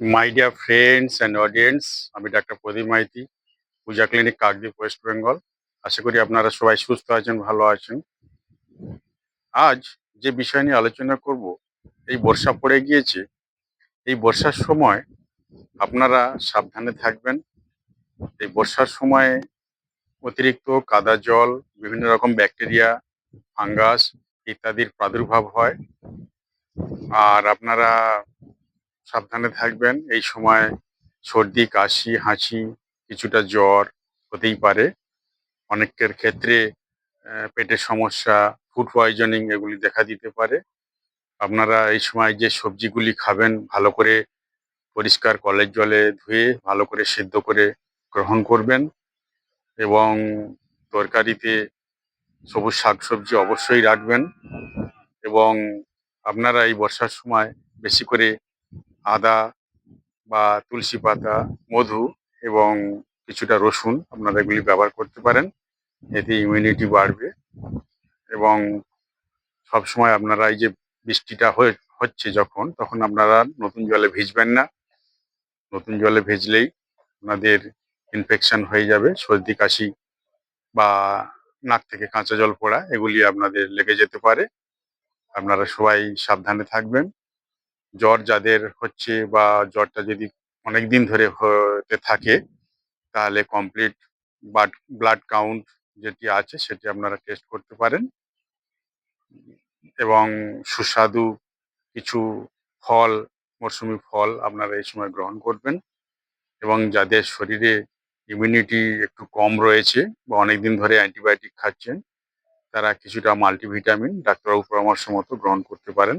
My dear friends and audience আমি doctor Pradip Maiti, Puja clinic, Kakdwip, West Bengal. আশা করি আপনারা সবাই সুস্থ আছেন, ভালো আছেন। আজ যে বিষয় নিয়ে আলোচনা করব, এই বর্ষা পড়ে গিয়েছে। এই বর্ষার সময় আপনারা সাবধানে থাকবেন। এই বর্ষার সময়ে অতিরিক্ত কাদা জল, বিভিন্ন রকম ব্যাকটেরিয়া, ফাঙ্গাস ইত্যাদির প্রাদুর্ভাব হয়। আর আপনারা সাবধানে থাকবেন। এই সময় সর্দি, কাশি, হাঁচি কিছুটা জ্বর হতেই পারে। অনেকের ক্ষেত্রে পেটের সমস্যা ফুড পয়জনিং এগুলি দেখা দিতে পারে। আপনারা এই সময় যে সবজিগুলি খাবেন, ভালো করে পরিষ্কার কলের জলে ধুয়ে, ভালো করে সেদ্ধ করে গ্রহণ করবেন এবং তরকারিতে সবুজ শাকসবজি অবশ্যই রাখবেন এবং আপনারা এই বর্ষার সময় বেশি করে আদা বা তুলসী পাতা, মধু এবং কিছুটা রসুন আপনারা এগুলি ব্যবহার করতে পারেন। এতে ইমিউনিটি বাড়বে এবং সব সময় আপনারা এই যে বৃষ্টিটা হচ্ছে যখন, তখন আপনারা নতুন জলে ভিজবেন না। নতুন জলে ভিজলেই আপনাদের ইনফেকশন হয়ে যাবে, সর্দি, কাশি বা নাক থেকে কাঁচা জল পড়া এগুলি আপনাদের লেগে যেতে পারে। আপনারা সবাই সাবধানে থাকবেন। জ্বর যাদের হচ্ছে বা জ্বরটা যদি অনেক দিন ধরে হতে থাকে, তাহলে কমপ্লিট ব্লাড ব্লাড কাউন্ট যেটি আছে সেটি আপনারা টেস্ট করতে পারেন। এবং সুস্বাদু কিছু ফল মরশুমি ফল আপনারা এই সময় গ্রহণ করবেন। এবং যাদের শরীরে ইমিউনিটি একটু কম রয়েছে বা অনেকদিন ধরে অ্যান্টিবায়োটিক খাচ্ছেন, তারা কিছুটা মাল্টিভিটামিন ডাক্তারবাবু পরামর্শ মতো গ্রহণ করতে পারেন।